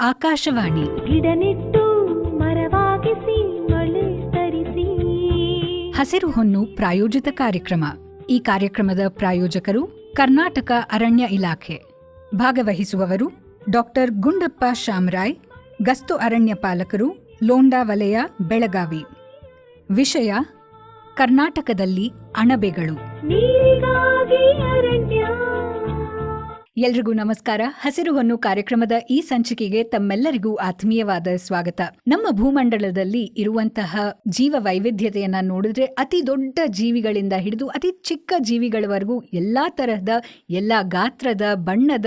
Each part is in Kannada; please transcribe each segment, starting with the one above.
ಆಕಾಶವಾಣಿ. ಗಿಡ ನೆಟ್ಟು ಮರವಾಗಿಸಿ ಮಳೆ ತರಿಸಿ. ಹಸಿರು ಹೊನ್ನು ಪ್ರಾಯೋಜಿತ ಕಾರ್ಯಕ್ರಮ. ಈ ಕಾರ್ಯಕ್ರಮದ ಪ್ರಾಯೋಜಕರು ಕರ್ನಾಟಕ ಅರಣ್ಯ ಇಲಾಖೆ. ಭಾಗವಹಿಸುವವರು ಡಾಕ್ಟರ್ ಗುಂಡಪ್ಪ ಶಾಮರಾಯ್ ಗಸ್ತು ಅರಣ್ಯ ಪಾಲಕರು ಲೋಂಡಾ ವಲಯ ಬೆಳಗಾವಿ. ವಿಷಯ ಕರ್ನಾಟಕದಲ್ಲಿ ಅಣಬೆಗಳು. ನೀರಿಗಾಗಿ ಅರಣ್ಯ. ಎಲ್ರಿಗೂ ನಮಸ್ಕಾರ. ಹಸಿರು ಹೊನ್ನು ಕಾರ್ಯಕ್ರಮದ ಈ ಸಂಚಿಕೆಗೆ ತಮ್ಮೆಲ್ಲರಿಗೂ ಆತ್ಮೀಯವಾದ ಸ್ವಾಗತ. ನಮ್ಮ ಭೂಮಂಡಲದಲ್ಲಿ ಇರುವಂತಹ ಜೀವ ವೈವಿಧ್ಯತೆಯನ್ನ ನೋಡಿದ್ರೆ ಅತಿ ದೊಡ್ಡ ಜೀವಿಗಳಿಂದ ಹಿಡಿದು ಅತಿ ಚಿಕ್ಕ ಜೀವಿಗಳವರೆಗೂ ಎಲ್ಲಾ ತರಹದ, ಎಲ್ಲಾ ಗಾತ್ರದ, ಬಣ್ಣದ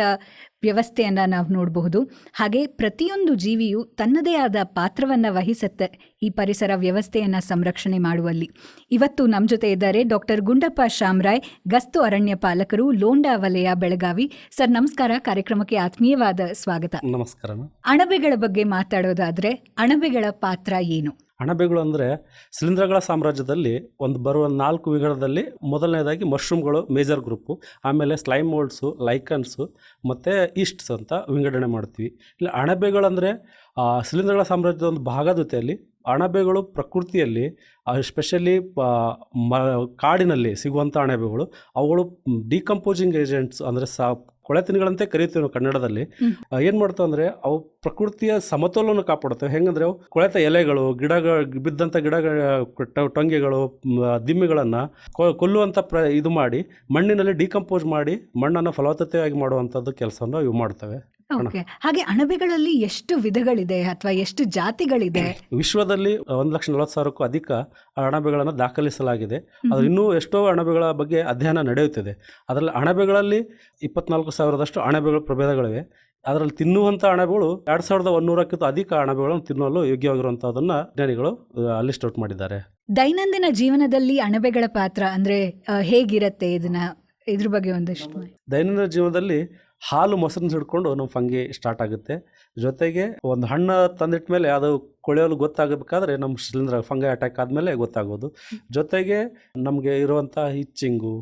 ವ್ಯವಸ್ಥೆಯನ್ನು ನಾವು ನೋಡಬಹುದು. ಹಾಗೆ ಪ್ರತಿಯೊಂದು ಜೀವಿಯು ತನ್ನದೇ ಆದ ಪಾತ್ರವನ್ನ ವಹಿಸುತ್ತೆ. ಈ ಪರಿಸರ ವ್ಯವಸ್ಥೆಯನ್ನು ಸಂರಕ್ಷಣೆ ಮಾಡುವಲ್ಲಿ. ಇವತ್ತು ನಮ್ಮ ಜೊತೆ ಇದ್ದಾರೆ ಡಾಕ್ಟರ್ ಗುಂಡಪ್ಪ ಶಾಮರಾಯ್ ಗಸ್ತು ಅರಣ್ಯ ಪಾಲಕರು ಲೋಂಡಾ ವಲಯ ಬೆಳಗಾವಿ. ಸರ್ ನಮಸ್ಕಾರ. ಕಾರ್ಯಕ್ರಮಕ್ಕೆ ಆತ್ಮೀಯವಾದ ಸ್ವಾಗತ. ನಮಸ್ಕಾರ. ಅಣಬೆಗಳ ಬಗ್ಗೆ ಮಾತಾಡೋದಾದ್ರೆ ಅಣಬೆಗಳ ಪಾತ್ರ ಏನು? ಅಣಬೆಗಳು ಅಂದರೆ ಶಿಲೀಂಧ್ರಗಳ ಸಾಮ್ರಾಜ್ಯದಲ್ಲಿ ಒಂದು ಬರುವ ನಾಲ್ಕು ವಿಂಗಡದಲ್ಲಿ ಮೊದಲನೇದಾಗಿ ಮಶ್ರೂಮ್ಗಳು ಮೇಜರ್ ಗ್ರೂಪು ಆಮೇಲೆ ಸ್ಲೈಮ್ ಮೋಲ್ಡ್ಸು ಲೈಕನ್ಸು ಮತ್ತು ಈಸ್ಟ್ಸ್ ಅಂತ ವಿಂಗಡಣೆ ಮಾಡ್ತೀವಿ. ಇಲ್ಲಿ ಅಣಬೆಗಳಂದರೆ ಶಿಲೀಂಧ್ರಗಳ ಸಾಮ್ರಾಜ್ಯದ ಒಂದು ಭಾಗದ ಜೊತೆಯಲ್ಲಿ ಅಣಬೆಗಳು ಪ್ರಕೃತಿಯಲ್ಲಿ ಎಸ್ಪೆಷಲಿ ಮ ಕಾಡಿನಲ್ಲಿ ಸಿಗುವಂಥ ಅಣಬೆಗಳು ಅವುಗಳು ಡಿಕಂಪೋಸಿಂಗ್ ಏಜೆಂಟ್ಸ್ ಅಂದರೆ ಸಾ ಕೊಳೆತಿನಗಳಂತೆ ಕರೀತೀವಿ ನಾವು ಕನ್ನಡದಲ್ಲಿ. ಏನು ಮಾಡ್ತಾವೆ ಅಂದರೆ ಅವು ಪ್ರಕೃತಿಯ ಸಮತೋಲನ ಕಾಪಾಡುತ್ತವೆ. ಹೆಂಗಂದ್ರೆ ಅವು ಕೊಳೆತ ಎಲೆಗಳು ಗಿಡ ಬಿದ್ದಂಥ ಗಿಡಗಳ ಟ- ಟೊಂಗೆಗಳು ದಿಮ್ಮಿಗಳನ್ನು ಕೊಲ್ಲುವಂಥ ಪ್ರ ಇದು ಮಾಡಿ ಮಣ್ಣಿನಲ್ಲಿ ಡಿಕಂಪೋಸ್ ಮಾಡಿ ಮಣ್ಣನ್ನು ಫಲವತ್ತತೆಯಾಗಿ ಮಾಡುವಂಥದ್ದು ಕೆಲಸವನ್ನು ಇವು ಮಾಡ್ತವೆ. ಓಕೆ. ಹಾಗೆ ಅಣಬೆಗಳಲ್ಲಿ ಎಷ್ಟು ವಿಧಗಳಿದೆ ಅಥವಾ ಎಷ್ಟು ಜಾತಿಗಳಿದೆ? ವಿಶ್ವದಲ್ಲಿ ಒಂದು ಲಕ್ಷ ನಲವತ್ತು ಸಾವಿರಕ್ಕೂ ಅಧಿಕ ಅಣಬೆಗಳನ್ನು ದಾಖಲಿಸಲಾಗಿದೆ. ಆದರೆ ಅದು ಇನ್ನೂ ಎಷ್ಟೋ ಅಣಬೆಗಳ ಬಗ್ಗೆ ಅಧ್ಯಯನ ನಡೆಯುತ್ತಿದೆ. ಅದರಲ್ಲಿ ಅಣಬೆಗಳಲ್ಲಿ ಇಪ್ಪತ್ನಾಲ್ಕು ಸಾವಿರದಷ್ಟು ಅಣಬೆಗಳ ಪ್ರಭೇದಗಳಿವೆ. ಅದರಲ್ಲಿ ತಿನ್ನುವಂಥ ಅಣಬೆಗಳು ಎರಡು ಸಾವಿರದ ಒಂದೂರಕ್ಕಿಂತ ಅಧಿಕ ಅಣಬೆಗಳನ್ನು ತಿನ್ನಲು ಯೋಗ್ಯವಾಗಿರುವಂಥದ್ದನ್ನು ವಿಜ್ಞಾನಿಗಳು ಲಿಸ್ಟ್ ಔಟ್ ಮಾಡಿದ್ದಾರೆ. ದೈನಂದಿನ ಜೀವನದಲ್ಲಿ ಅಣಬೆಗಳ ಪಾತ್ರ ಅಂದ್ರೆ ಹೇಗಿರತ್ತೆ ಇದನ್ನ ಇದ್ರ ಬಗ್ಗೆ ಒಂದಷ್ಟು ದೈನಂದಿನ ಜೀವನದಲ್ಲಿ ಹಾಲು ಮೊಸರನ್ನ ಹಿಡ್ಕೊಂಡು ನಮ್ಮ ಫಂಗಿ ಸ್ಟಾರ್ಟ್ ಆಗುತ್ತೆ. ಜೊತೆಗೆ ಒಂದು ಹಣ್ಣು ತಂದಿಟ್ಟ ಮೇಲೆ ಅದು ಕೊಳೆಯಲು ಗೊತ್ತಾಗಬೇಕಾದ್ರೆ ನಮ್ಮ ಶಿಲೀಂಧ್ರ ಫಂಗೈ ಅಟ್ಯಾಕ್ ಆದಮೇಲೆ ಗೊತ್ತಾಗೋದು. ಜೊತೆಗೆ ನಮಗೆ ಇರುವಂಥ ಹಿಚ್ಚಿಂಗು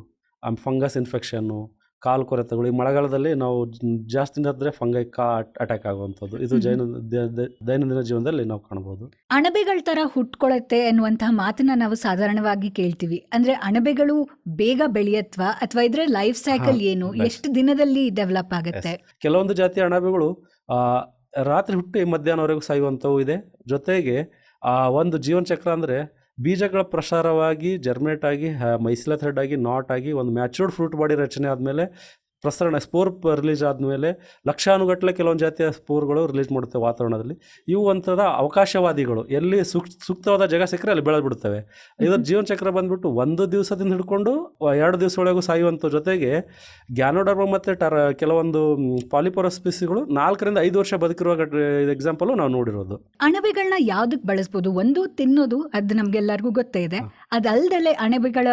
ಫಂಗಸ್ ಇನ್ಫೆಕ್ಷನ್ನು ಕಾಲು ಕೊರೆತಗಳು. ಈ ಮಳೆಗಾಲದಲ್ಲಿ ನಾವು ಜಾಸ್ತಿ ನಡೆದ್ರೆ ಫಂಗೈ ಕಾ ಅಟ್ಯಾಕ್ ಆಗುವಂಥದ್ದು. ಇದು. ಜೈನ ದೈನಂದಿನ ಜೀವನದಲ್ಲಿ ನಾವು ಕಾಣಬಹುದು ಅಣಬೆಗಳ ತರ ಹುಟ್ಕೊಳತ್ತೆ ಅನ್ನುವಂತಹ ಮಾತನ್ನ ನಾವು ಸಾಧಾರಣವಾಗಿ ಕೇಳ್ತೀವಿ. ಅಂದ್ರೆ ಅಣಬೆಗಳು ಬೇಗ ಬೆಳೆಯತ್ವ? ಅಥವಾ ಇದ್ರ ಲೈಫ್ ಸೈಕಲ್ ಏನು? ಎಷ್ಟು ದಿನದಲ್ಲಿ ಡೆವಲಪ್ ಆಗುತ್ತೆ? ಕೆಲವೊಂದು ಜಾತಿಯ ಅಣಬೆಗಳು ಆ, ರಾತ್ರಿ ಹುಟ್ಟಿ ಮಧ್ಯಾಹ್ನವರೆಗೂ ಸಾಯುವಂಥವು ಇದೆ. ಜೊತೆಗೆ ಆ ಒಂದು ಜೀವನ ಚಕ್ರ ಅಂದರೆ ಬೀಜಗಳ ಪ್ರಸಾರವಾಗಿ ಜರ್ಮಿನೇಟ್ ಆಗಿ ಮೈಸಿಲ ಥ್ರೆಡ್ ಆಗಿ ನಾಟ್ ಆಗಿ, ಒಂದು ಮ್ಯಾಚೂರ್ಡ್ ಫ್ರೂಟ್ ಬಾಡಿ ರಚನೆ ಆದಮೇಲೆ ಪ್ರಸರಣ ಸ್ಪೋರ್ ರಿಲೀಸ್ ಆದಮೇಲೆ ಲಕ್ಷಾನುಗಟ್ಟಲೆ ಕೆಲವೊಂದು ಜಾತಿಯ ಸ್ಪೋರ್ಗಳು ರಿಲೀಸ್ ಮಾಡುತ್ತವೆ ವಾತಾವರಣದಲ್ಲಿ. ಇವು ಒಂಥರ ಅವಕಾಶವಾದಿಗಳು. ಎಲ್ಲಿ ಸೂಕ್ ಸೂಕ್ತವಾದ ಜಾಗ ಸಿಕ್ಕರೆ ಅಲ್ಲಿ ಬೆಳೆದ್ಬಿಡ್ತವೆ ಇದರ ಜೀವನ ಚಕ್ರ ಬಂದ್ಬಿಟ್ಟು ಒಂದು ದಿವಸದಿಂದ ಹಿಡ್ಕೊಂಡು ಎರಡು ದಿವಸ ಒಳಗೂ ಸಾಯುವಂಥ ಜೊತೆಗೆ ಗ್ಯಾನೋಡರ್ಮ ಮತ್ತು ಟರ ಕೆಲವೊಂದು ಪಾಲಿಪೋರಸ್ ಸ್ಪೀಸಿಗಳು ನಾಲ್ಕರಿಂದ ಐದು ವರ್ಷ ಬದುಕಿರುವ ಎಕ್ಸಾಂಪಲು ನಾವು ನೋಡಿರೋದು. ಅಣಬೆಗಳನ್ನ ಯಾವ್ದಕ್ಕೆ ಬಳಸ್ಬೋದು? ಒಂದು ತಿನ್ನೋದು ಅದು ನಮ್ಗೆಲ್ಲರಿಗೂ ಗೊತ್ತೇ ಇದೆ. ಅದಲ್ದಲೆ ಅಣಬೆಗಳ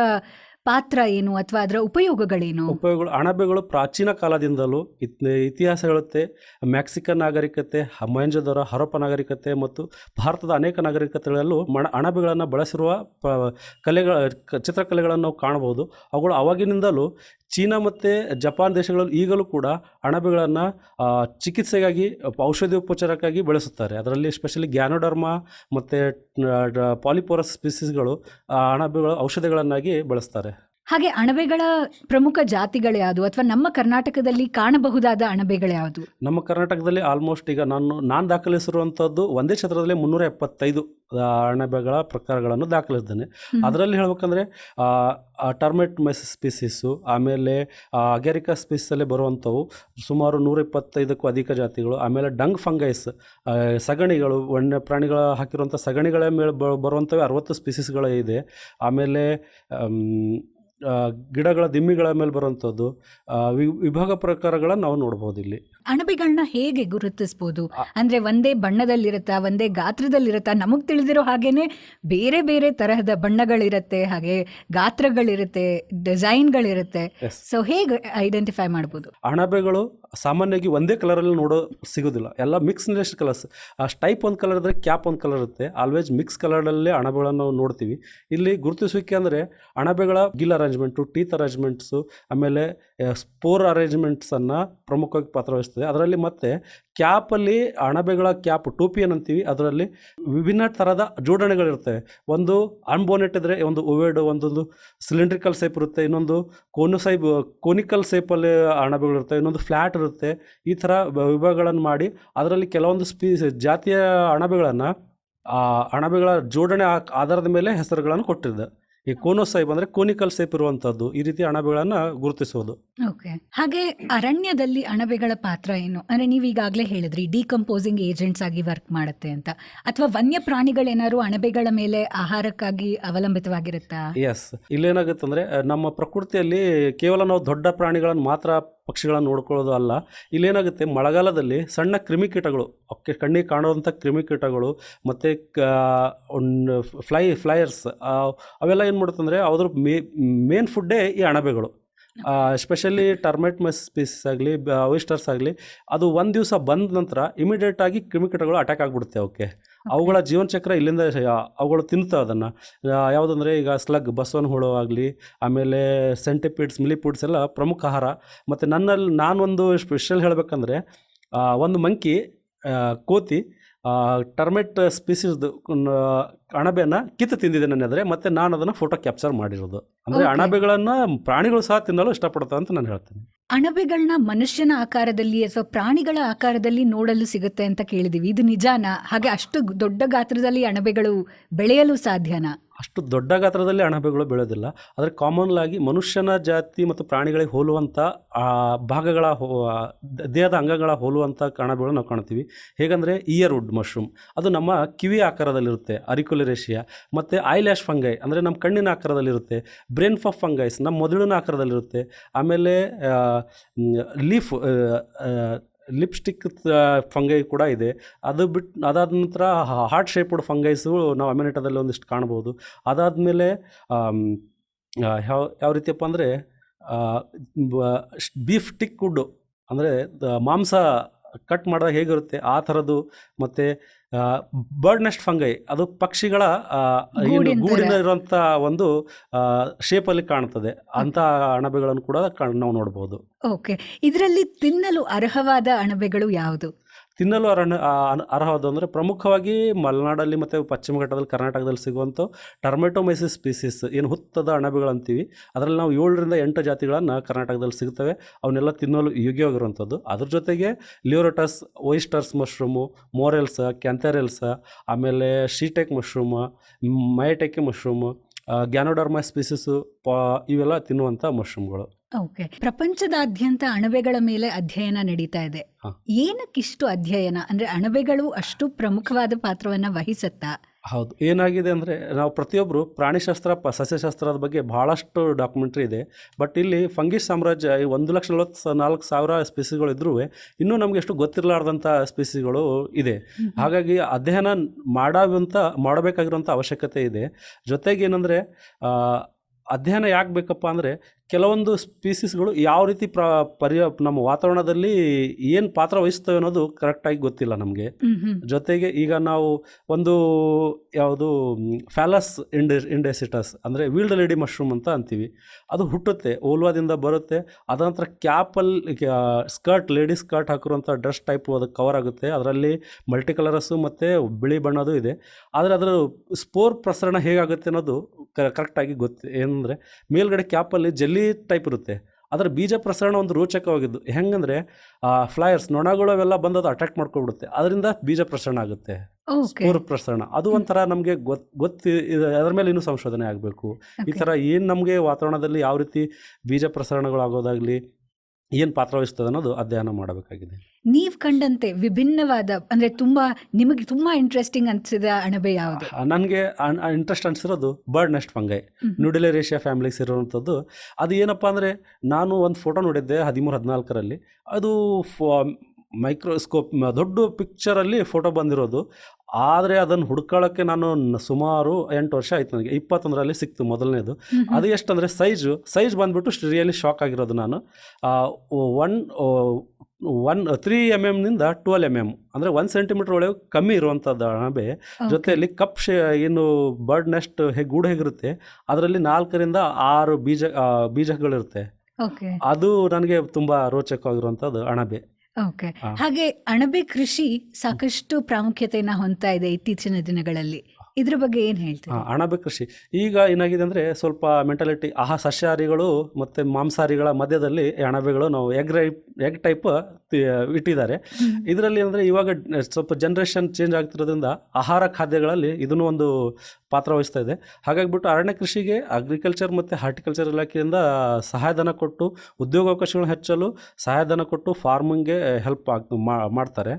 ಪಾತ್ರ ಏನು ಅಥವಾ ಅದರ ಉಪಯೋಗಗಳೇನು? ಉಪಯೋಗಗಳು, ಅಣಬೆಗಳು ಪ್ರಾಚೀನ ಕಾಲದಿಂದಲೂ ಇತ್, ಇತಿಹಾಸ ಹೇಳುತ್ತೆ. ಮೆಕ್ಸಿಕನ್ ನಾಗರಿಕತೆ ಮೊಹಂಜೋದರೋ ಹರಪ್ಪ ನಾಗರಿಕತೆ ಮತ್ತು ಭಾರತದ ಅನೇಕ ನಾಗರಿಕತೆಗಳಲ್ಲೂ ಮಣ, ಅಣಬೆಗಳನ್ನು ಬಳಸಿರುವ ಕಲೆಗಳ ಚಿತ್ರಕಲೆಗಳನ್ನು ನಾವು ಕಾಣಬಹುದು. ಅವುಗಳು ಅವಾಗಿನಿಂದಲೂ ಚೀನಾ ಮತ್ತು ಜಪಾನ್ ದೇಶಗಳಲ್ಲಿ ಈಗಲೂ ಕೂಡ ಅಣಬೆಗಳನ್ನು ಚಿಕಿತ್ಸೆಗಾಗಿ ಔಷಧಿ ಉಪಚಾರಕ್ಕಾಗಿ ಬೆಳೆಸುತ್ತಾರೆ. ಅದರಲ್ಲಿ ಎಸ್ಪೆಷಲಿ ಗ್ಯಾನೋಡರ್ಮ ಮತ್ತು ಪಾಲಿಪೋರಸ್ ಸ್ಪೀಸೀಸ್ಗಳು ಅಣಬೆಗಳು ಔಷಧಿಗಳನ್ನಾಗಿ ಬಳಸ್ತಾರೆ. ಹಾಗೆ ಅಣಬೆಗಳ ಪ್ರಮುಖ ಜಾತಿಗಳು ಯಾವುದು? ಅಥವಾ ನಮ್ಮ ಕರ್ನಾಟಕದಲ್ಲಿ ಕಾಣಬಹುದಾದ ಅಣಬೆಗಳು ಯಾವುದು? ನಮ್ಮ ಕರ್ನಾಟಕದಲ್ಲಿ ಆಲ್ಮೋಸ್ಟ್ ಈಗ ನಾನು ನಾನು ದಾಖಲಿಸಿರುವಂಥದ್ದು ಒಂದೇ ಕ್ಷೇತ್ರದಲ್ಲಿ ಮುನ್ನೂರ ಎಪ್ಪತ್ತೈದು ಅಣಬೆಗಳ ಪ್ರಕಾರಗಳನ್ನು ದಾಖಲಿಸಿದ್ದೇನೆ. ಅದರಲ್ಲಿ ಹೇಳ್ಬೇಕಂದ್ರೆ ಟರ್ಮೆಟ್ ಮೆಸ್ ಸ್ಪೀಸಿಸ್ಸು ಆಮೇಲೆ ಅಗೆರಿಕಾ ಸ್ಪೀಸಲ್ಲಿ ಬರುವಂಥವು ಸುಮಾರು ನೂರ ಇಪ್ಪತ್ತೈದಕ್ಕೂ ಅಧಿಕ ಜಾತಿಗಳು ಆಮೇಲೆ ಡಂಗ್ ಫಂಗೈಸ್ ಸಗಣಿಗಳು ವನ್ಯ ಪ್ರಾಣಿಗಳ ಹಾಕಿರುವಂಥ ಸಗಣಿಗಳ ಮೇಲೆ ಬ- ಬರುವಂಥವು ಅರವತ್ತು ಸ್ಪೀಸಿಸ್ಗಳು ಇದೆ. ಆಮೇಲೆ ಗಿಡಗಳ ದಿಮ್ಮಿಗಳ ಮೇಲೆ ಬರುವಂಥದ್ದು ವಿಭಾಗ ಪ್ರಕಾರಗಳನ್ನು ನಾವು ನೋಡ್ಬೋದು ಇಲ್ಲಿ. ಅಣಬೆಗಳನ್ನ ಹೇಗೆ ಗುರುತಿಸ್ಬೋದು? ಆ- ಅಂದ್ರೆ ಒಂದೇ ಬಣ್ಣದಲ್ಲಿರುತ್ತಾ ಒಂದೇ ಗಾತ್ರದಲ್ಲಿರುತ್ತಾ? ನಮಗ್ ತಿಳಿದಿರೋ ಹಾಗೇನೆ ಬೇರೆ ಬೇರೆ ತರಹದ ಬಣ್ಣಗಳಿರುತ್ತೆ ಹಾಗೆ ಗಾತ್ರಗಳಿರುತ್ತೆ ಡಿಸೈನ್ಗಳಿರುತ್ತೆ. ಸೊ ಹೇಗೆ ಐಡೆಂಟಿಫೈ ಮಾಡ್ಬೋದು? ಅಣಬೆಗಳು ಸಾಮಾನ್ಯವಾಗಿ ಒಂದೇ ಕಲರಲ್ಲಿ ನೋಡೋ ಸಿಗೋದಿಲ್ಲ. ಎಲ್ಲ ಮಿಕ್ಸ್ ಕಲರ್ಸ್ ಸ್ಟೈಪ್ ಟೈಪ್ ಒಂದು ಕಲರ್ ಇದ್ರೆ ಕ್ಯಾಪ್ ಒಂದು ಕಲರ್ ಇರುತ್ತೆ. ಆಲ್ವೇಸ್ ಮಿಕ್ಸ್ ಕಲರಲ್ಲೇ ಅಣಬೆಗಳನ್ನು ನಾವು ನೋಡ್ತೀವಿ. ಇಲ್ಲಿ ಗುರುತಿಸುವಿಕೆ ಅಂದರೆ ಅಣಬೆಗಳ ಗಿಲ್ಲ ಅರೇಂಜ್ಮೆಂಟು ಟೀತ್ ಅರೇಂಜ್ಮೆಂಟ್ಸು ಆಮೇಲೆ ಸ್ಪೋರ್ ಅರೇಂಜ್ಮೆಂಟ್ಸನ್ನು ಪ್ರಮುಖವಾಗಿ ಪಾತ್ರವಹಿಸ್ತದೆ. ಅದರಲ್ಲಿ ಮತ್ತೆ ಕ್ಯಾಪಲ್ಲಿ ಅಣಬೆಗಳ ಕ್ಯಾಪ್ ಟೋಪಿ ಏನಂತೀವಿ, ಅದರಲ್ಲಿ ವಿಭಿನ್ನ ಥರದ ಜೋಡಣೆಗಳಿರ್ತವೆ ಒಂದು ಅನ್ಬೋನೆಟ್ ಇದ್ದರೆ ಒಂದು ಓವೆಡ್ ಒಂದೊಂದು ಸಿಲಿಂಡ್ರಿಕಲ್ ಸೇಪ್ ಇರುತ್ತೆ, ಇನ್ನೊಂದು ಕೋನು ಸೈಬ್ ಕೋನಿಕಲ್ ಸೇಪಲ್ಲಿ ಅಣಬೆಗಳು ಇರ್ತವೆ ಇನ್ನೊಂದು ಫ್ಲ್ಯಾಟ್ ಇರುತ್ತೆ. ಈ ಥರ ವಿಭಾಗಗಳನ್ನು ಮಾಡಿ ಅದರಲ್ಲಿ ಕೆಲವೊಂದು ಸ್ಪೀ, ಜಾತಿಯ ಅಣಬೆಗಳನ್ನು, ಆ ಅಣಬೆಗಳ ಜೋಡಣೆ ಆಧಾರದ ಮೇಲೆ ಹೆಸರುಗಳನ್ನು ಕೊಟ್ಟಿದ್ದೆ ಈ ಕೋನೋಸೈಬ್ ಅಂದ್ರೆ ಕೋನಿಕಲ್ ಸೈಪ್ ಇರುವಂತದ್ದು ಈ ರೀತಿ ಅಣಬೆಗಳನ್ನ ಗುರುತಿಸೋದು. ಓಕೆ. ಹಾಗೆ ಅರಣ್ಯದಲ್ಲಿ ಅಣಬೆಗಳ ಪಾತ್ರ ಏನು? ಅಂದ್ರೆ ನೀವು ಈಗಾಗಲೇ ಹೇಳಿದ್ರಿ ಡಿಕಂಪೋಸಿಂಗ್ ಏಜೆಂಟ್ಸ್ ಆಗಿ ವರ್ಕ್ ಮಾಡುತ್ತೆ ಅಂತ. ಅಥವಾ ವನ್ಯ ಪ್ರಾಣಿಗಳೇನಾದ್ರು ಅಣಬೆಗಳ ಮೇಲೆ ಆಹಾರಕ್ಕಾಗಿ ಅವಲಂಬಿತವಾಗಿರುತ್ತಾ? ಎಸ್ ಇಲ್ಲೇನಾಗುತ್ತೆ ಅಂದ್ರೆ ನಮ್ಮ ಪ್ರಕೃತಿಯಲ್ಲಿ ಕೇವಲ ನಾವು ದೊಡ್ಡ ಪ್ರಾಣಿಗಳನ್ನು ಮಾತ್ರ ಪಕ್ಷಿಗಳನ್ನು ನೋಡ್ಕೊಳ್ಳೋದು ಅಲ್ಲ. ಇಲ್ಲೇನಾಗುತ್ತೆ ಮಳೆಗಾಲದಲ್ಲಿ ಸಣ್ಣ ಕ್ರಿಮಿಕೀಟಗಳು ಓಕೆ ಕಣ್ಣಿಗೆ ಕಾಣುವಂಥ ಕ್ರಿಮಿಕೀಟಗಳು ಮತ್ತು ಫ್ಲೈ ಫ್ಲೈಯರ್ಸ್ ಅವೆಲ್ಲ ಏನು ಮಾಡುತ್ತಂದರೆ ಅದ್ರ ಮೇ ಮೇನ್ ಫುಡ್ಡೇ ಈ ಅಣಬೆಗಳು. ಎಸ್ಪೆಷಲಿ ಟರ್ಮೆಟ್ ಮಸ್ ಪೀಸಸ್ ಆಗಲಿ ಒಯಿಸ್ಟರ್ಸ್ ಆಗಲಿ ಅದು ಒಂದು ದಿವಸ ಬಂದ ನಂತರ ಇಮಿಡಿಯೇಟ್ ಆಗಿ ಕ್ರಿಮಿಕೀಟಗಳು ಅಟ್ಯಾಕ್ ಆಗಿಬಿಡುತ್ತೆ ಅವಕ್ಕೆ ಅವುಗಳ ಜೀವನ ಚಕ್ರ ಇಲ್ಲಿಂದ ಅವುಗಳು ತಿಂತಾವೆ ಅದನ್ನು. ಯಾವುದಂದರೆ ಈಗ ಸ್ಲಗ್ ಬಸವನ ಹುಳು ಆಗಲಿ ಆಮೇಲೆ ಸೆಂಟಿಪಿಡ್ಸ್ ಮಿಲಿಪಿಡ್ಸ್ ಎಲ್ಲ ಪ್ರಮುಖ ಆಹಾರ. ಮತ್ತು ನನ್ನಲ್ಲಿ ನಾನೊಂದು ಸ್ಪೆಷಲ್ ಹೇಳಬೇಕಂದ್ರೆ ಒಂದು ಮಂಕಿ ಕೋತಿ ಟರ್ಮೆಟ್ ಸ್ಪೀಸಿಸ್ದು ಅಣಬೆಯನ್ನು ಕಿತ್ತು ತಿಂದಿದೆ ನನ್ನ ಮತ್ತೆ ನಾನು ಅದನ್ನ ಫೋಟೋ ಕ್ಯಾಪ್ಚರ್ ಮಾಡಿರೋದು. ಅಂದರೆ ಅಣಬೆಗಳನ್ನ ಅಣಬೆಗಳನ್ನು ಪ್ರಾಣಿಗಳು ಸಹ ತಿನ್ನಲು ಇಷ್ಟಪಡ್ತಾರೆ ಅಂತ ನಾನು ಹೇಳ್ತೀನಿ. ಅಣಬೆಗಳನ್ನ ಮನುಷ್ಯನ ಆಕಾರದಲ್ಲಿ ಅಥವಾ ಪ್ರಾಣಿಗಳ ಆಕಾರದಲ್ಲಿ ನೋಡಲು ಸಿಗುತ್ತೆ ಅಂತ ಕೇಳಿದೀವಿ. ಇದು ನಿಜಾನಾ? ಹಾಗೆ ಅಷ್ಟು ದೊಡ್ಡ ಗಾತ್ರದಲ್ಲಿ ಅಣಬೆಗಳು ಬೆಳೆಯಲು ಸಾಧ್ಯನಾ? ಅಷ್ಟು ದೊಡ್ಡ ಗಾತ್ರದಲ್ಲಿ ಅಣಬೆಗಳು ಬೆಳೆಯೋದಿಲ್ಲ ಆದರೆ ಕಾಮನ್ ಮನುಷ್ಯನ ಜಾತಿ ಮತ್ತು ಪ್ರಾಣಿಗಳಿಗೆ ಹೋಲುವಂಥ ಭಾಗಗಳ ದೇಹದ ಅಂಗಗಳ ಹೋಲುವಂಥ ಅಣಬೆಗಳು ನಾವು ಕಾಣ್ತೀವಿ. ಹೇಗಂದರೆ ಇಯರ್ ವುಡ್ ಮಶ್ರೂಮ್ ಅದು ನಮ್ಮ ಕಿವಿ ಆಕಾರದಲ್ಲಿರುತ್ತೆ ಅರಿಕುಲರೇಷಿಯಾ ಮತ್ತು ಐಲ್ಯಾಶ್ ಫಂಗೈ ಅಂದರೆ ನಮ್ಮ ಕಣ್ಣಿನ ಆಕಾರದಲ್ಲಿರುತ್ತೆ. ಬ್ರೇನ್ ಫಫ್ ಫಂಗೈಸ್ ನಮ್ಮ ಮೊದಲಿನ ಆಕಾರದಲ್ಲಿರುತ್ತೆ. ಆಮೇಲೆ ಲೀಫ್ ಲಿಪ್ಸ್ಟಿಕ್ ಫಂಗೈ ಕೂಡ ಇದೆ. ಅದು ಬಿಟ್ಟು ಅದಾದ ನಂತರ ಹಾರ್ಟ್ ಶೇಪ್ಡ್ ಫಂಗೈಸು ನಾವು ಅಮೆರಿಟದಲ್ಲಿ ಒಂದಿಷ್ಟು ಕಾಣ್ಬೋದು. ಅದಾದಮೇಲೆ ಯಾವ ಯಾವ ರೀತಿಯಪ್ಪ ಅಂದರೆ ಬೀಫ್ ಟಿಕ್ ವುಡ್ಡು ಅಂದರೆ ಮಾಂಸ ಕಟ್ ಮಾಡಿದಾಗ ಹೇಗಿರುತ್ತೆ? ಆ ಥರದ್ದು, ಮತ್ತು ಬರ್ಡ್ ನೆಸ್ಟ್ ಫಂಗೈ ಅದು ಪಕ್ಷಿಗಳ ಏನು ಗೂಡಿನ ಇರುವಂತ ಒಂದು ಇರುವಂಥ ಒಂದು ಶೇಪಲ್ಲಿ ಕಾಣುತ್ತದೆ. ಅಂಥ ಅಣಬೆಗಳನ್ನು ಕೂಡ ನಾವು ನೋಡಬಹುದು ಓಕೆ. ಇದರಲ್ಲಿ ತಿನ್ನಲು ಅರ್ಹವಾದ ಅಣಬೆಗಳು ಯಾವುದು? ತಿನ್ನಲು ಅರಣ್ಯ ಅರ್ಹವಾದ ಅಂದರೆ ಪ್ರಮುಖವಾಗಿ ಮಲೆನಾಡಲ್ಲಿ ಮತ್ತು ಪಶ್ಚಿಮ ಘಟ್ಟದಲ್ಲಿ ಕರ್ನಾಟಕದಲ್ಲಿ ಸಿಗುವಂಥ ಟರ್ಮೆಟೊಮೈಸಿಸ್ ಸ್ಪೀಸಿಸ್, ಏನು ಹುತ್ತದ ಅಣಬೆಗಳು ಅಂತೀವಿ. ಅದರಲ್ಲಿ ನಾವು ಏಳರಿಂದ ಎಂಟು ಜಾತಿಗಳನ್ನು ಕರ್ನಾಟಕದಲ್ಲಿ ಸಿಗ್ತವೆ. ಅವನ್ನೆಲ್ಲ ತಿನ್ನಲು ಯೋಗ್ಯವಾಗಿರುವಂಥದ್ದು. ಅದ್ರ ಜೊತೆಗೆ ಲಿಯೋರಟಸ್ ಒಯಿಸ್ಟರ್ಸ್ ಮಶ್ರೂಮು, ಮೋರೆಲ್ಸ, ಕ್ಯಾಂಥೆರೆಲ್ಸ, ಆಮೇಲೆ shiitake mushroom, maitake mushroom ganoderma species ಪಾ, ಇವೆಲ್ಲ ತಿನ್ನುವಂಥ ಮಶ್ರೂಮ್ಗಳು. ಓಕೆ. ಪ್ರಪಂಚದಾದ್ಯಂತ ಅಣಬೆಗಳ ಮೇಲೆ ಅಧ್ಯಯನ ನಡೀತಾ ಇದೆ. ಏನಕ್ಕಿಷ್ಟು ಅಧ್ಯಯನ? ಅಂದ್ರೆ ಅಣಬೆಗಳು ಅಷ್ಟು ಪ್ರಮುಖವಾದ ಪಾತ್ರವನ್ನ ವಹಿಸುತ್ತಾ? ಹೌದು. ಏನಾಗಿದೆ ಅಂದರೆ ನಾವು ಪ್ರತಿಯೊಬ್ಬರು ಪ್ರಾಣಿಶಾಸ್ತ್ರ ಪ ಸಸ್ಯಶಾಸ್ತ್ರದ ಬಗ್ಗೆ ಭಾಳಷ್ಟು ಡಾಕ್ಯುಮೆಂಟ್ರಿ ಇದೆ. ಬಟ್ ಇಲ್ಲಿ ಫಂಗಿಸ್ ಸಾಮ್ರಾಜ್ಯ ಈ ಒಂದು ಲಕ್ಷ ನಲವತ್ತು ನಾಲ್ಕು ಸಾವಿರ ಸ್ಪೀಸಿಗಳು ಇದ್ರೂ ಇನ್ನೂ ನಮಗೆ ಎಷ್ಟು ಗೊತ್ತಿರಲಾರ್ದಂಥ ಸ್ಪೀಸಿಗಳು ಇದೆ. ಹಾಗಾಗಿ ಅಧ್ಯಯನ ಮಾಡೋವಂಥ ಮಾಡಬೇಕಾಗಿರುವಂಥ ಅವಶ್ಯಕತೆ ಇದೆ. ಜೊತೆಗೆ ಏನಂದರೆ ಅಧ್ಯಯನ ಯಾಕೆ ಬೇಕಪ್ಪ ಅಂದರೆ ಕೆಲವೊಂದು ಸ್ಪೀಸಿಸ್ಗಳು ಯಾವ ರೀತಿ ಪ್ರ ಪರ್ಯ ನಮ್ಮ ವಾತಾವರಣದಲ್ಲಿ ಏನು ಪಾತ್ರ ವಹಿಸ್ತವೆ ಅನ್ನೋದು ಕರೆಕ್ಟಾಗಿ ಗೊತ್ತಿಲ್ಲ ನಮಗೆ. ಜೊತೆಗೆ ಈಗ ನಾವು ಒಂದು ಯಾವುದು ಫ್ಯಾಲಸ್ ಇಂಡೆ ಇಂಡೆಸಿಟಸ್ ಅಂದರೆ ವೀಲ್ಡ್ ಲೇಡಿ ಮಶ್ರೂಮ್ ಅಂತ ಅಂತೀವಿ. ಅದು ಹುಟ್ಟುತ್ತೆ ಓಲ್ವಾದಿಂದ ಬರುತ್ತೆ. ಅದ ನಂತರ ಕ್ಯಾಪಲ್ಲಿ ಸ್ಕರ್ಟ್ ಲೇಡಿ ಸ್ಕರ್ಟ್ ಹಾಕಿರುವಂಥ ಡ್ರೆಸ್ ಟೈಪ್ ಅದು ಕವರ್ ಆಗುತ್ತೆ. ಅದರಲ್ಲಿ ಮಲ್ಟಿ ಕಲರಸ್ಸು ಮತ್ತು ಬಿಳಿ ಬಣ್ಣದು ಇದೆ. ಆದರೆ ಅದರ ಸ್ಪೋರ್ ಪ್ರಸರಣ ಹೇಗಾಗುತ್ತೆ ಅನ್ನೋದು ಕರೆಕ್ಟಾಗಿ ಗೊತ್ತು ಏನಂದರೆ ಮೇಲ್ಗಡೆ ಕ್ಯಾಪಲ್ಲಿ ಜೆಲ್ಲಿ ಟೈಪ್ ಇರುತ್ತೆ. ಅದರ ಬೀಜ ಪ್ರಸರಣ ಒಂದು ರೋಚಕವಾಗಿದ್ದು ಹೆಂಗಂದ್ರೆ ಫ್ಲೈಯರ್ಸ್ ನೊಣಗಳು ಅವೆಲ್ಲ ಬಂದು ಅದು ಅಟ್ರಾಕ್ಟ್ ಮಾಡ್ಕೊಬಿಡುತ್ತೆ. ಅದರಿಂದ ಬೀಜ ಪ್ರಸರಣ ಆಗುತ್ತೆ. ಸ್ಪೋರ್ ಪ್ರಸರಣ. ಅದು ಒಂಥರ ನಮಗೆ ಗೊತ್ ಗೊತ್ತಿ ಅದರ ಮೇಲೆ ಇನ್ನೂ ಸಂಶೋಧನೆ ಆಗಬೇಕು. ಈ ಥರ ಏನು ನಮಗೆ ವಾತಾವರಣದಲ್ಲಿ ಯಾವ ರೀತಿ ಬೀಜ ಪ್ರಸರಣಗಳು ಆಗೋದಾಗಲಿ ಏನು ಪಾತ್ರ ವಹಿಸ್ತದೆ ಅನ್ನೋದು ಅಧ್ಯಯನ ಮಾಡಬೇಕಾಗಿದೆ. ನೀವು ಕಂಡಂತೆ ವಿಭಿನ್ನವಾದ ಅಂದ್ರೆ ತುಂಬಾ ನಿಮಗೆ ತುಂಬಾ ಇಂಟ್ರೆಸ್ಟಿಂಗ್ ಅನ್ಸಿದ ಅಣಬೆ ಯಾವುದು? ನನಗೆ interest ಅನಿಸಿರೋದು bird nest fungi hmm. Nidulariaceae families ಸೇರಿರುವಂಥದ್ದು ಅದು ಏನಪ್ಪ ಅಂದರೆ ನಾನು ಒಂದು ಫೋಟೋ ನೋಡಿದ್ದೆ ಹದಿಮೂರು ಹದಿನಾಲ್ಕರಲ್ಲಿ. ಅದು ಮೈಕ್ರೋಸ್ಕೋಪ್ ದೊಡ್ಡ ಪಿಕ್ಚರಲ್ಲಿ ಫೋಟೋ ಬಂದಿರೋದು. ಆದರೆ ಅದನ್ನು ಹುಡ್ಕೊಳ್ಳೋಕ್ಕೆ ನಾನು ಸುಮಾರು ಎಂಟು ವರ್ಷ ಆಯ್ತು ನನಗೆ. ಇಪ್ಪತ್ತೊಂದರಲ್ಲಿ ಸಿಕ್ತು ಮೊದಲನೇದು. ಅದು ಎಷ್ಟಂದರೆ ಸೈಜು. ಸೈಜ್ ಬಂದುಬಿಟ್ಟು ರಿಯಲಿ ಶಾಕ್ ಆಗಿರೋದು ನಾನು. ಒನ್ ಒನ್ ತ್ರೀ ಎಂ ಎಮ್ನಿಂದ ಟ್ವೆಲ್ ಎಂ ಎಂ ಅಂದರೆ ಒನ್ ಸೆಂಟಿಮೀಟರ್ ಒಳಗೆ ಕಮ್ಮಿ ಇರುವಂಥದ್ದು ಅಣಬೆ. ಜೊತೆಯಲ್ಲಿ ಕಪ್ ಶೇ ಏನು ಬರ್ಡ್ ನೆಸ್ಟ್ ಹೇಗೆ ಗೂಡು ಹೇಗಿರುತ್ತೆ? ಅದರಲ್ಲಿ ನಾಲ್ಕರಿಂದ ಆರು ಬೀಜ ಬೀಜಗಳಿರುತ್ತೆ. ಅದು ನನಗೆ ತುಂಬ ರೋಚಕವಾಗಿರುವಂಥದ್ದು ಅಣಬೆ. ಓಕೆ. ಹಾಗೆ ಅಣಬೆ ಕೃಷಿ ಸಾಕಷ್ಟು ಪ್ರಾಮುಖ್ಯತೆಯನ್ನ ಹೊಂದ್ತಾ ಇದೆ ಇತ್ತೀಚಿನ ದಿನಗಳಲ್ಲಿ. ಇದ್ರ ಬಗ್ಗೆ ಏನು ಹೇಳ್ತೀರಾ? ಹಾಂ ಅಣಬೆ ಕೃಷಿ. ಈಗ ಏನಾಗಿದೆ ಅಂದರೆ ಸ್ವಲ್ಪ ಮೆಂಟಾಲಿಟಿ ಆಹಾ ಸಸ್ಯಾಹಾರಿಗಳು ಮತ್ತು ಮಾಂಸಾಹಾರಿಗಳ ಮಧ್ಯದಲ್ಲಿ ಅಣಬೆಗಳು ನಾವು ಎಗ್ ರೈ ಎಗ್ ಟೈಪ್ ಇಟ್ಟಿದ್ದಾರೆ. ಇದರಲ್ಲಿ ಅಂದರೆ ಇವಾಗ ಸ್ವಲ್ಪ ಜನ್ರೇಷನ್ ಚೇಂಜ್ ಆಗ್ತಿರೋದ್ರಿಂದ ಆಹಾರ ಖಾದ್ಯಗಳಲ್ಲಿ ಇದನ್ನು ಒಂದು ಪಾತ್ರ ವಹಿಸ್ತಾ ಇದೆ. ಹಾಗಾಗಿಬಿಟ್ಟು ಅರಣ್ಯ ಕೃಷಿಗೆ ಅಗ್ರಿಕಲ್ಚರ್ ಮತ್ತು ಹಾರ್ಟಿಕಲ್ಚರ್ ಇಲಾಖೆಯಿಂದ ಸಹಾಯಧನ ಕೊಟ್ಟು ಉದ್ಯೋಗಾವಕಾಶಗಳನ್ನು ಹೆಚ್ಚಲು ಸಹಾಯಧನ ಕೊಟ್ಟು ಫಾರ್ಮಿಂಗ್ಗೆ ಹೆಲ್ಪ್ ಆಗ್ ಮಾ- ಮಾಡ್ತಾರೆ.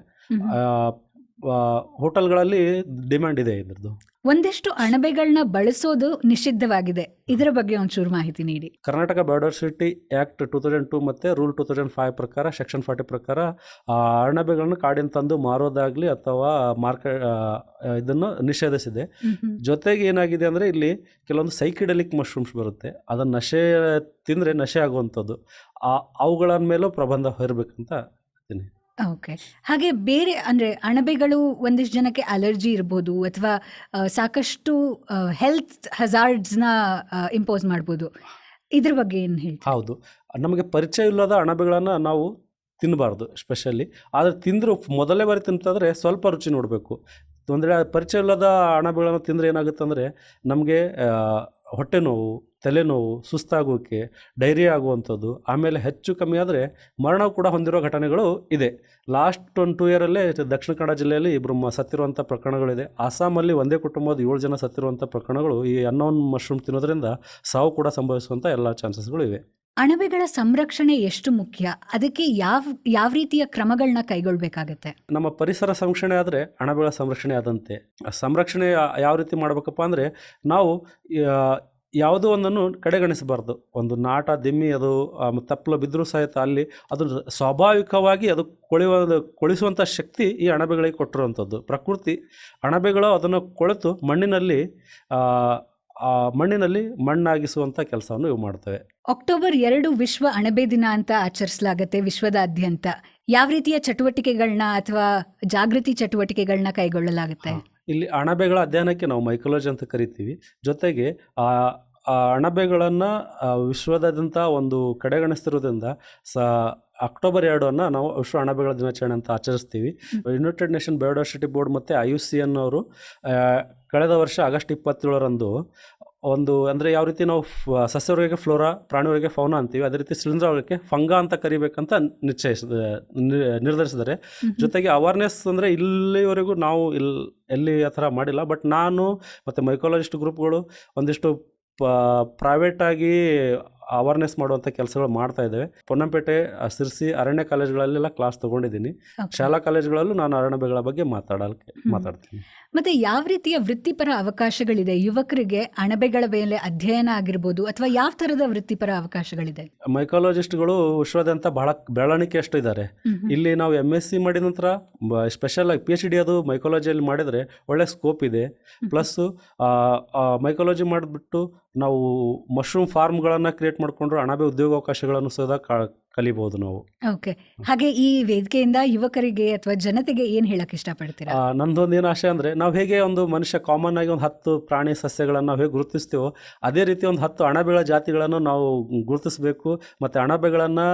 ಹೋಟೆಲ್ಗಳಲ್ಲಿ ಡಿಮ್ಯಾಂಡ್ ಇದೆ ಇದ್ರದ್ದು. ಒಂದಿಷ್ಟು ಅಣಬೆಗಳನ್ನ ಬಳಸೋದು ನಿಷಿದ್ಧವಾಗಿದೆ. ಇದರ ಬಗ್ಗೆ ಒಂಚೂರು ಮಾಹಿತಿ ನೀಡಿ. Karnataka biodiversity act two thousand two ಮತ್ತು ರೂಲ್ ಟೂ ತೌಸಂಡ್ ಫೈವ್ ಪ್ರಕಾರ ಸೆಕ್ಷನ್ ಫಾರ್ಟಿ ಪ್ರಕಾರ ಅಣಬೆಗಳನ್ನು ಕಾಡಿನ ತಂದು ಮಾರೋದಾಗಲಿ ಅಥವಾ ಮಾರ್ಕೆಟ್ ಇದನ್ನು ನಿಷೇಧಿಸಿದೆ. ಜೊತೆಗೆ ಏನಾಗಿದೆ ಅಂದರೆ ಇಲ್ಲಿ ಕೆಲವೊಂದು ಸೈಕಿಡೆಲಿಕ್ ಮಶ್ರೂಮ್ಸ್ ಬರುತ್ತೆ. ಅದನ್ನು ನಶೆ ತಿಂದರೆ ನಶೆ ಆಗುವಂಥದ್ದು. ಆ ಅವುಗಳ ಮೇಲೂ ಪ್ರಬಂಧ ಹೊರಬೇಕಂತ ಓಕೆ. ಹಾಗೆ ಬೇರೆ ಅಂದ್ರೆ ಅಣಬೆಗಳು ಒಂದಿಷ್ಟು ಜನಕ್ಕೆ ಅಲರ್ಜಿ ಇರ್ಬೋದು ಅಥವಾ ಸಾಕಷ್ಟು ಹೆಲ್ತ್ ಹಜಾರ್ಡ್ಸ್ನ ಇಂಪೋಸ್ ಮಾಡ್ಬೋದು. ಇದ್ರ ಬಗ್ಗೆ ಏನು ಹೇಳ್ತೀರಾ? ಹೌದು. ನಮಗೆ ಪರಿಚಯ ಇಲ್ಲದ ಅಣಬೆಗಳನ್ನು ನಾವು ತಿನ್ನಬಾರ್ದು ಸ್ಪೆಷಲಿ ಆದರೆ ತಿಂದರೂ ಮೊದಲೇ ಬಾರಿ ತಿಂತಾದ್ರೆ ಸ್ವಲ್ಪ ರುಚಿ ನೋಡಬೇಕು. ಅಂದರೆ ಪರಿಚಯ ಇಲ್ಲದ ಅಣಬೆಗಳನ್ನು ತಿಂದರೆ ಏನಾಗುತ್ತೆ ಅಂದರೆ, ನಮಗೆ ಹೊಟ್ಟೆ ನೋವು ತಲೆನೋವು, ಸುಸ್ತಾಗೋಕೆ, ಡೈರಿಯಾ ಆಗುವಂಥದ್ದು, ಆಮೇಲೆ ಹೆಚ್ಚು ಕಮ್ಮಿ ಆದರೆ ಮರಣ ಕೂಡ ಹೊಂದಿರೋ ಘಟನೆಗಳು ಇದೆ. Last one two ಇಯರಲ್ಲೇ Dakshina Kannada ಜಿಲ್ಲೆಯಲ್ಲಿ ಇಬ್ಬರು ಮ ಸತ್ತಿರುವಂಥ ಪ್ರಕರಣಗಳಿದೆ. ಅಸ್ಸಾಮಲ್ಲಿ ಒಂದೇ ಕುಟುಂಬದ ಏಳು ಜನ ಸತ್ತಿರುವಂಥ ಪ್ರಕರಣಗಳು ಈ ಅನ್ನೋನ್ ಮಶ್ರೂಮ್ ತಿನ್ನೋದ್ರಿಂದ ಸಾವು ಕೂಡ ಸಂಭವಿಸುವಂಥ ಎಲ್ಲ ಚಾನ್ಸಸ್ಗಳು ಇವೆ. ಅಣಬೆಗಳ ಸಂರಕ್ಷಣೆ ಎಷ್ಟು ಮುಖ್ಯ? ಅದಕ್ಕೆ ಯಾವ ಯಾವ ರೀತಿಯ ಕ್ರಮಗಳನ್ನ ಕೈಗೊಳ್ಬೇಕಾಗತ್ತೆ? ನಮ್ಮ ಪರಿಸರ ಸಂರಕ್ಷಣೆ ಆದರೆ ಅಣಬೆಗಳ ಸಂರಕ್ಷಣೆ ಆದಂತೆ. ಸಂರಕ್ಷಣೆ ಯಾವ ರೀತಿ ಮಾಡಬೇಕಪ್ಪ ಅಂದರೆ ನಾವು ಯಾವುದೋ ಒಂದನ್ನು ಕಡೆಗಣಿಸಬಾರ್ದು. ಒಂದು ನಾಟ, ದಿಮ್ಮಿ, ಅದು ತಪ್ಪಲು ಬಿದ್ದರೂ ಸಹಿತ ಅಲ್ಲಿ ಅದು ಸ್ವಾಭಾವಿಕವಾಗಿ ಅದು ಕೊಳೆಯುವ ಕೊಳಿಸುವಂಥ ಶಕ್ತಿ ಈ ಅಣಬೆಗಳಿಗೆ ಕೊಟ್ಟಿರುವಂಥದ್ದು. ಪ್ರಕೃತಿ ಅಣಬೆಗಳು ಅದನ್ನು ಕೊಳೆತು ಮಣ್ಣಿನಲ್ಲಿ ಆ, ಮಣ್ಣಿನಲ್ಲಿ ಮಣ್ಣಾಗಿಸುವಂಥ ಕೆಲಸವನ್ನು ಇವು ಮಾಡ್ತವೆ. ಅಕ್ಟೋಬರ್ ಎರಡು ವಿಶ್ವ ಅಣಬೆ ದಿನ ಅಂತ ಆಚರಿಸಲಾಗತ್ತೆ ವಿಶ್ವದಾದ್ಯಂತ ಯಾವ ರೀತಿಯ ಚಟುವಟಿಕೆಗಳನ್ನ ಅಥವಾ ಜಾಗೃತಿ ಚಟುವಟಿಕೆಗಳನ್ನ ಕೈಗೊಳ್ಳಲಾಗುತ್ತೆ? ಇಲ್ಲಿ ಅಣಬೆಗಳ ಅಧ್ಯಯನಕ್ಕೆ ನಾವು ಮೈಕಲಾಜಿ ಅಂತ ಕರಿತೀವಿ. ಜೊತೆಗೆ ಆ ಆ ಅಣಬೆಗಳನ್ನು ವಿಶ್ವದಾದ್ಯಂತ ಒಂದು ಕಡೆಗಣಿಸ್ತಿರೋದ್ರಿಂದ ಸ ಅಕ್ಟೋಬರ್ ಎರಡನ್ನು ನಾವು ವಿಶ್ವ ಅಣಬೆಗಳ ದಿನಾಚರಣೆ ಅಂತ ಆಚರಿಸ್ತೀವಿ. ಯುನೈಟೆಡ್ ನೇಷನ್ ಬಯೋಡೈವರ್ಸಿಟಿ ಬೋರ್ಡ್ ಮತ್ತು ಐ ಯು ಸಿ ಎನ್ ಅವರು ಕಳೆದ ವರ್ಷ ಆಗಸ್ಟ್ ಇಪ್ಪತ್ತೇಳರಂದು ಒಂದು ಅಂದರೆ ಯಾವ ರೀತಿ ನಾವು ಫ- ಸಸ್ಯವರ್ಗಕ್ಕೆ ಫ್ಲೋರಾ ಪ್ರಾಣಿವರ್ಗಕ್ಕೆ ಫೌನ ಅಂತೀವಿ ಅದೇ ರೀತಿ ಶಿಲೀಂಧ್ರವರ್ಗಕ್ಕೆ ಫಂಗ ಅಂತ ಕರಿಬೇಕಂತ ನಿಶ್ಚಯಿಸ ನಿರ್ಧರಿಸಿದ್ದಾರೆ. ಜೊತೆಗೆ ಅವೇರ್ನೆಸ್ ಅಂದರೆ ಇಲ್ಲಿವರೆಗೂ ನಾವು ಇಲ್ಲಿ ಎಲ್ಲಿ ಆ ಥರ ಮಾಡಿಲ್ಲ ಬಟ್ ನಾನು ಮತ್ತು ಮೈಕೋಲಜಿಸ್ಟ್ ಗ್ರೂಪ್ಗಳು ಒಂದಿಷ್ಟು ಪ್ರೈವೇಟಾಗಿ ಅವೇರ್ನೆಸ್ ಮಾಡುವಂತ ಕೆಲಸಗಳು ಮಾಡ್ತಾ ಇದ್ದೇವೆ. ಪೊನ್ನಂಪೇಟೆ ಸಿರ್ಸಿ ಅರಣ್ಯ ಕಾಲೇಜುಗಳಲ್ಲೆಲ್ಲ ಕ್ಲಾಸ್ ತಗೊಂಡಿದ್ದೀನಿ. ಶಾಲಾ ಕಾಲೇಜುಗಳಲ್ಲೂ ನಾನು ಅರಣ್ಯಗಳ ಬಗ್ಗೆ ಮಾತಾಡೋಕ್ಕೆ ಮಾತಾಡ್ತೀನಿ. ಮತ್ತೆ ಯಾವ ರೀತಿಯ ವೃತ್ತಿಪರ ಅವಕಾಶಗಳಿದೆ? ಯುವಕರಿಗೆ ಅಣಬೆಗಳ ಮೇಲೆ ಅಧ್ಯಯನ ಆಗಿರ್ಬೋದು ಅಥವಾ ಯಾವ ತರದ ವೃತ್ತಿಪರ ಅವಕಾಶಗಳಿದೆ? ಮೈಕಾಲಜಿಸ್ಟ್ಗಳು ವಿಶ್ವದಂತ ಬಹಳ ಬೆಳವಣಿಗೆ ಅಷ್ಟು ಇದ್ದಾರೆ. ಇಲ್ಲಿ ನಾವು ಎಂ ಎಸ್ ಸಿ ಮಾಡಿದ ನಂತರ ಸ್ಪೆಷಲ್ ಆಗಿ ಪಿ ಎಚ್ ಡಿ ಅದು ಮೈಕಾಲಜಿಯಲ್ಲಿ ಮಾಡಿದರೆ ಒಳ್ಳೆ ಸ್ಕೋಪ್ ಇದೆ. ಪ್ಲಸ್ ಮೈಕಾಲಜಿ ಮಾಡಿಬಿಟ್ಟು ನಾವು ಮಶ್ರೂಮ್ ಫಾರ್ಮ್ಗಳನ್ನು ಕ್ರಿಯೇಟ್ ಮಾಡಿಕೊಂಡ್ರೆ ಅಣಬೆ ಉದ್ಯೋಗಾವಕಾಶಗಳನ್ನು ಸಹ ಕ- ಕಲಿಬಹುದು ನಾವು. ಓಕೆ. ಹಾಗೆ ಈ ವೇದಿಕೆಯಿಂದ ಯುವಕರಿಗೆ ಅಥವಾ ಜನತೆಗೆ ಏನ್ ಹೇಳಕ್ ಇಷ್ಟಪಡ್ತೀರಾ? ಆ, ನಂದೊಂದು ಏನು ಆಶೆ ಅಂದ್ರೆ ನಾವು ಹೇಗೆ ಒಂದು ಮನುಷ್ಯ ಕಾಮನ್ ಆಗಿ ಒಂದು ಹತ್ತು ಪ್ರಾಣಿ ಸಸ್ಯಗಳನ್ನು ನಾವು ಹೇಗೆ ಗುರುತಿಸ್ತೀವೋ ಅದೇ ರೀತಿ ಒಂದು ಹತ್ತು ಅಣಬೆಗಳ ಜಾತಿಗಳನ್ನು ನಾವು ಗುರುತಿಸಬೇಕು. ಮತ್ತು ಅಣಬೆಗಳನ್ನು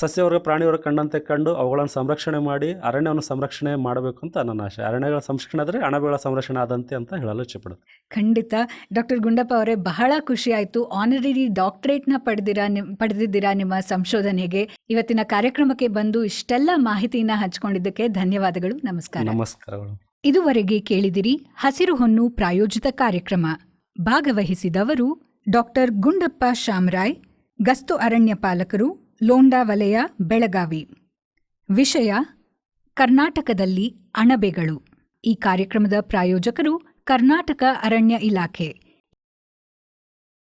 ಸಸ್ಯವರ್ಗ ಪ್ರಾಣಿವರ್ಗ ಕಂಡಂತೆ ಕಂಡು ಅವುಗಳನ್ನು ಸಂರಕ್ಷಣೆ ಮಾಡಿ ಅರಣ್ಯವನ್ನು ಸಂರಕ್ಷಣೆ ಮಾಡಬೇಕು ಅಂತ ನನ್ನ ಆಶೆ. ಅರಣ್ಯಗಳ ಸಂರಕ್ಷಣೆ ಆದರೆ ಅಣಬೆಗಳ ಸಂರಕ್ಷಣೆ ಆದಂತೆ ಅಂತ ಹೇಳಲು ಇಷ್ಟಪಡುತ್ತೆ ಖಂಡಿತ. ಡಾಕ್ಟರ್ ಗುಂಡಪ್ಪ ಅವರೇ ಬಹಳ ಖುಷಿ ಆಯಿತು. ಆನರರಿ ಡಾಕ್ಟ್ರೇಟ್ನ ಪಡೆದಿರಾ ನಿಮ್ ಪಡೆದಿದ್ದೀರಾ ನಿಮ್ಮ ಸಂಶೋಧನೆಗೆ ಇವತ್ತಿನ ಕಾರ್ಯಕ್ರಮಕ್ಕೆ ಬಂದು ಇಷ್ಟೆಲ್ಲ ಮಾಹಿತಿಯನ್ನ ಹಂಚಿಕೊಂಡಿದ್ದಕ್ಕೆ ಧನ್ಯವಾದಗಳು ನಮಸ್ಕಾರ. ನಮಸ್ಕಾರಗಳು. ಇದುವರೆಗೆ ಕೇಳಿದಿರಿ ಹಸಿರು ಹೊನ್ನು ಪ್ರಾಯೋಜಿತ ಕಾರ್ಯಕ್ರಮ. ಭಾಗವಹಿಸಿದವರು ಡಾಕ್ಟರ್ ಗುಂಡಪ್ಪ ಶಾಮರಾಯ್ ಗಸ್ತು ಅರಣ್ಯ ಪಾಲಕರು ಲೋಂಡಾ ವಲಯ ಬೆಳಗಾವಿ. ವಿಷಯ ಕರ್ನಾಟಕದಲ್ಲಿ ಅಣಬೆಗಳು. ಈ ಕಾರ್ಯಕ್ರಮದ ಪ್ರಾಯೋಜಕರು ಕರ್ನಾಟಕ ಅರಣ್ಯ ಇಲಾಖೆ.